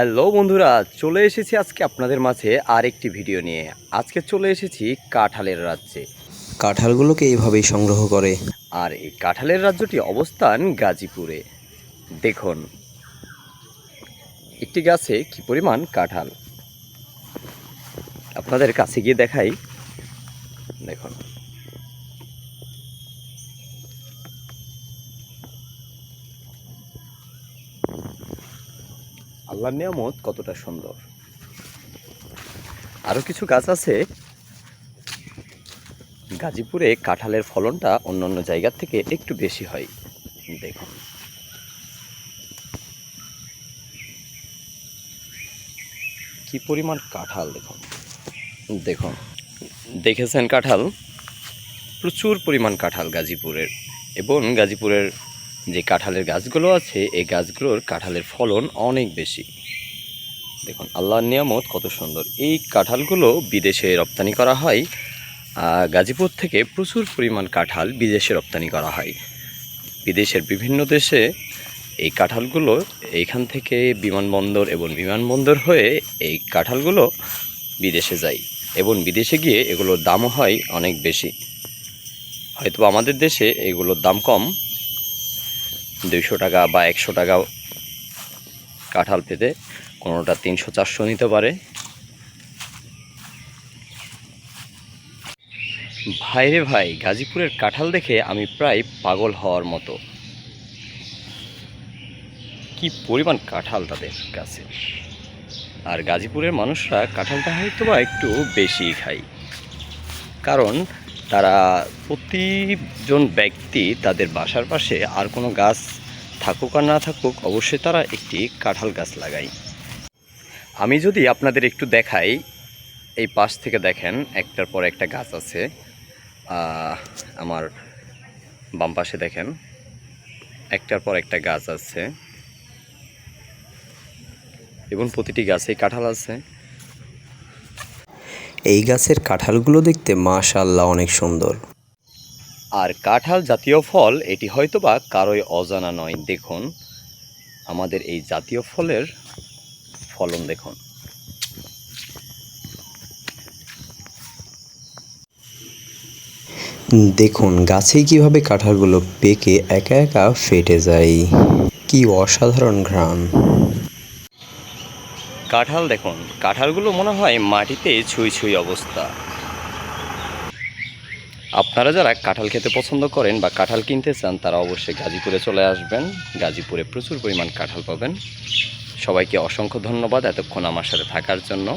Hello বন্ধুরা চলে এসেছি আজকে আপনাদের মাঝে আর একটি ভিডিও নিয়ে। আজকে চলে এসেছি কাঁঠালের রাজ্যে। কাঁঠালগুলোকে এইভাবেই সংগ্রহ করে। আর এই কাঁঠালের রাজ্যটি অবস্থান গাজীপুরে। দেখুন একটি গাছে কি পরিমাণ কাঁঠাল? আপনাদের কাছে গিয়ে দেখাই। দেখুন। আল্লাহর নিয়ামত কতটা সুন্দর। আরও কিছু গাছ আছে। গাজীপুরে কাঁঠালের ফলনটা অন্যান্য জায়গার থেকে একটু বেশি হয়। দেখুন। কি পরিমাণ কাঁঠাল, দেখুন। দেখুন। দেখেছেন কাঁঠাল? প্রচুর পরিমাণ কাঁঠাল গাজীপুরের। এবং গাজীপুরের যে কাঁঠালের গাছগুলো আছে, এই গাছগুলোর কাঁঠালের ফলন অনেক বেশি। দেখুন, আল্লাহর নিয়ামত কত সুন্দর। এই কাঁঠালগুলো বিদেশে রপ্তানি করা হয় গাজীপুর থেকে প্রচুর পরিমাণ কাঁঠাল বিদেশে রপ্তানি করা হয়। বিদেশের বিভিন্ন দেশে এই কাঁঠালগুলো এইখান থেকে বিমানবন্দর এবং বিমানবন্দর হয়ে এই কাঁঠালগুলো বিদেশে যায় এবং বিদেশে গিয়ে এগুলোর দামও হয় অনেক বেশি। হয়তো আমাদের দেশে এগুলোর দাম কম দুইশো টাকা বা একশো টাকা কাঁঠাল পেতে কোনোটা তিনশো, চারশো নিতে পারে। ভাইরে ভাই, গাজীপুরের কাঁঠাল দেখে আমি প্রায় পাগল হওয়ার মতো। কি পরিমাণ কাঁঠাল তাদের কাছে। আর গাজীপুরের মানুষরা কাঁঠালটা হয়তো বা একটু বেশি খায়। কারণ তারা প্রতিজন ব্যক্তি তাদের বাসার পাশে আর কোনো গাছ থাকুক আর না থাকুক, অবশ্যই তারা একটি কাঁঠাল গাছ লাগায়। আমি যদি আপনাদের একটু দেখাই, এই পাশ থেকে দেখেন, একটার পর একটা গাছ আছে। আমার বাম পাশে দেখেন, একটার পর একটা গাছ আছে। এবং প্রতিটি গাছেই কাঁঠাল আছে। এই গাছের কাঁঠালগুলো দেখতে মাশাল্লাহ অনেক সুন্দর। আর কাঁঠাল জাতীয় ফল এটি হয়তোবা কারোই অজানা নয় দেখুন। আমাদের এই জাতীয় ফলের ফলন দেখুন। দেখুন গাছে কীভাবে কাঁঠালগুলো পেকে একা একা ফেটে যায়। কি অসাধারণ ঘ্রাণ। কাঁঠাল দেখুন, কাঁঠালগুলো মনে হয় মাটিতে ছুঁই ছুঁই অবস্থা। আপনারা যারা কাঁঠাল খেতে পছন্দ করেন বা কাঁঠাল কিনতে চান, তারা অবশ্যই গাজীপুরে চলে আসবেন। গাজীপুরে প্রচুর পরিমাণ কাঁঠাল পাবেন। সবাইকে অসংখ্য ধন্যবাদ এতক্ষণ আমার সাথে থাকার জন্য।